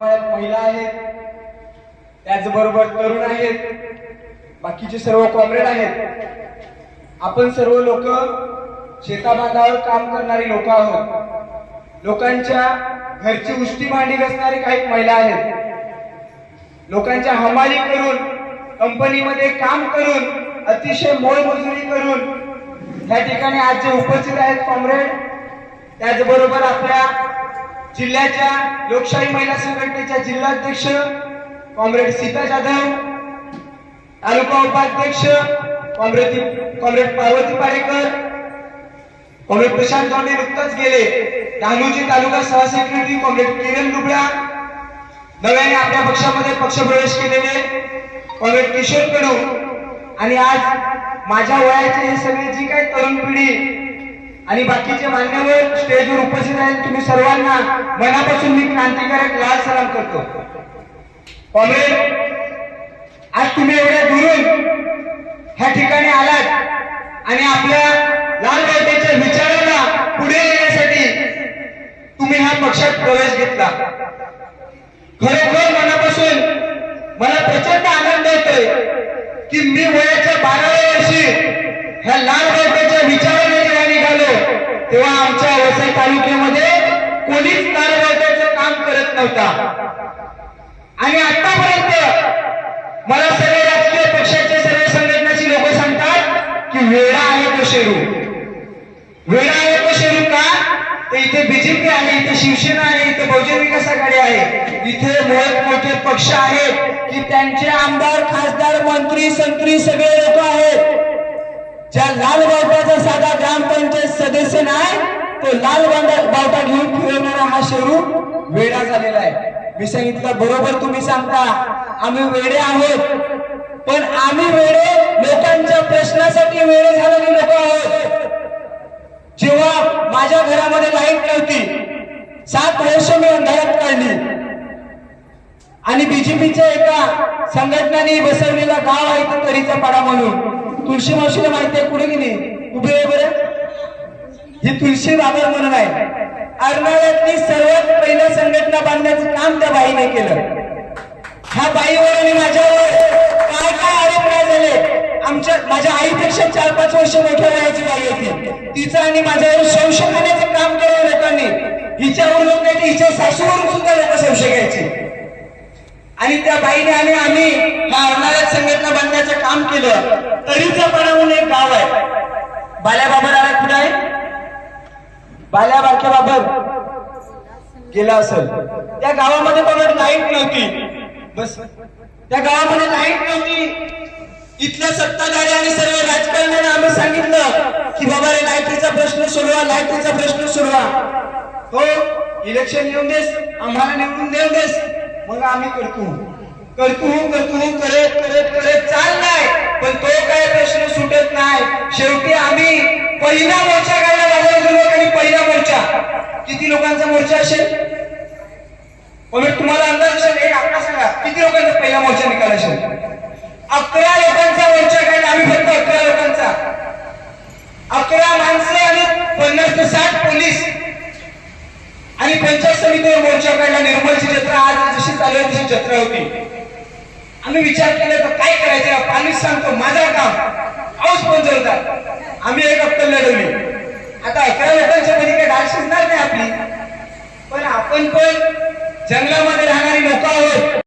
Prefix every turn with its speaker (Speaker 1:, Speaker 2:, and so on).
Speaker 1: महिला आहेत त्याचबरोबर तरुण आहेत बाकीचे सर्व कॉम्रेड आहेत. आपण सर्व लोक शेताबांधावर काम करणारी लोक आहोत. लोकांच्या घरची उष्टी मांडी घसणारी काही महिला आहेत. लोकांच्या हमाली करून कंपनीमध्ये काम करून अतिशय मोलमजुरी करून या ठिकाणी आज जे उपस्थित आहेत कॉम्रेड त्याचबरोबर आपल्या जिल्ह्याच्या लोकशाही महिला संघटनेच्या जिल्हाध्यक्ष कॉम्रेड सीता जाधव तालुका उपाध्यक्ष comrade comrade Parvati Parekar comrade Prashant Gawde नुकताच गेले. डहाणूची तालुका सहसेक्रेटरी कॉम्रेड किरण दुबळा नव्याने आपल्या पक्षामध्ये पक्षप्रवेश केलेले कॉम्रेड किशोर कडू. आणि आज माझ्या वयाचे हे सगळे जी काही तरुण पिढी आणि बाकीचे मान्यवर स्टेजवर उपस्थित आहेत तुम्ही सर्वांना. मनापासून मी क्रांतिकारक लाल सलाम करतो. कॉम्रेड आज तुम्ही एवढ्या दुरून ह्या ठिकाणी आलात आणि आपल्या लाल बर्डेच्या विचाराला पुढे येण्यासाठी तुम्ही ह्या पक्षात प्रवेश घेतला. खरोखर मनापासून मला प्रचंड आनंद होतोय की मी वयाच्या बाराव्या वर्षी ह्या लाल तेव्हा आमच्या वसई तालुक्यामध्ये कोणीच लाल काम करत नव्हता. आणि आतापर्यंत मला सगळे राजकीय पक्षाचे सर्व संघटनाची लोक सांगतात की वेळा आहे तो शेरू. वेळा आहे तो शेरू का? तर इथे बीजेपी आहे इथे शिवसेना आहे इथे बहुजन विकास आघाडी आहे. इथे मोठे मोठे पक्ष आहेत की त्यांचे आमदार खासदार मंत्री संत्री सगळे लोक आहेत. ज्या लाल बावटाचा लाल बावटा बावटा घेऊन फिरवणारा हा शेरू वेडा झालेला आहे. मी सांगितलं बरोबर तुम्ही सांगता. आम्ही वेडे आहोत. पण आम्ही वेडे लोकांच्या प्रश्नासाठी वेडे झालेले लोक आहोत. जेव्हा माझ्या घरामध्ये लाइट नव्हती सात वर्ष मी अंधारात काढली. आणि बीजेपीच्या एका संघटनाने बसवलेला गाव आहे तरीचा पाडा म्हणून. तुळशी मावशीला माहिती आहे कुठे गेली उभे बरे? तुळशी बाबर म्हणून आहे. अर्नाळ्यातली सर्वात पहिलं संघटना बांधण्याचं काम त्या बाईने केलं. ह्या बाईवर आणि माझ्यावर काय काय आरोप काय झाले. आमच्या माझ्या आईपेक्षा चार पाच वर्ष मोठ्या वयाची बाई होती. तिचं आणि माझ्यावर संशय करण्याचं काम केलं लोकांनी. हिच्यावर लोक हिच्या सासूवर सुद्धा लोक संशय घ्यायचे. आणि त्या बाईने आणि आम्ही ह्या अर्नाळ्यात संघटना बांधण्याचं काम केलं. तरीचा पणाहून एक गाव आहे. बाल्याबाबर आला कुठं आहे? बाल्या बारक्या बाबर गेला असेल. त्या गावामध्ये बघत लाइट नव्हती. बस. त्या गावामध्ये लाइट नव्हती. इथल्या सत्ताधारी आणि सर्व राजकारण्याने आम्ही सांगितलं की बाबा रे लाईटीचा प्रश्न सोडवा लाईटीचा प्रश्न सोडवा. हो इलेक्शन येऊन देस आम्हाला निवडून देऊन देस. मग आम्ही करतो. करतो करतो करत करत करत चाललाय. पण तो काय प्रश्न सुटत नाही. शेवटी आम्ही पहिला मोर्चा काढला बाजारात गेलो आणि पहिला मोर्चा किती लोकांचा मोर्चा असेल? तुम्हाला अंदाज असेल? एक आकडा सांगा. किती लोकांचा पहिला मोर्चा निकाल असेल? अकरा लोकांचा मोर्चा काढला. आम्ही फक्त अकरा लोकांचा. अकरा माणसं आणि पन्नास ते साठ पोलीस. आणि पंचायत समितीवर मोर्चा काढला. निर्मलची जत्रा आज जशी चालू आहे तशी जत्रा होती. आम्ही विचार केला तर काय करायचं? पाणी सांगतो. माझा काम. पाऊस पण जोरदार. आम्ही एक अक्कल लढवली. आता अकरा लोकांच्या मध्ये काही डाळ नाही आपली. पण आपण पण जंगलामध्ये राहणारी लोक आहोत.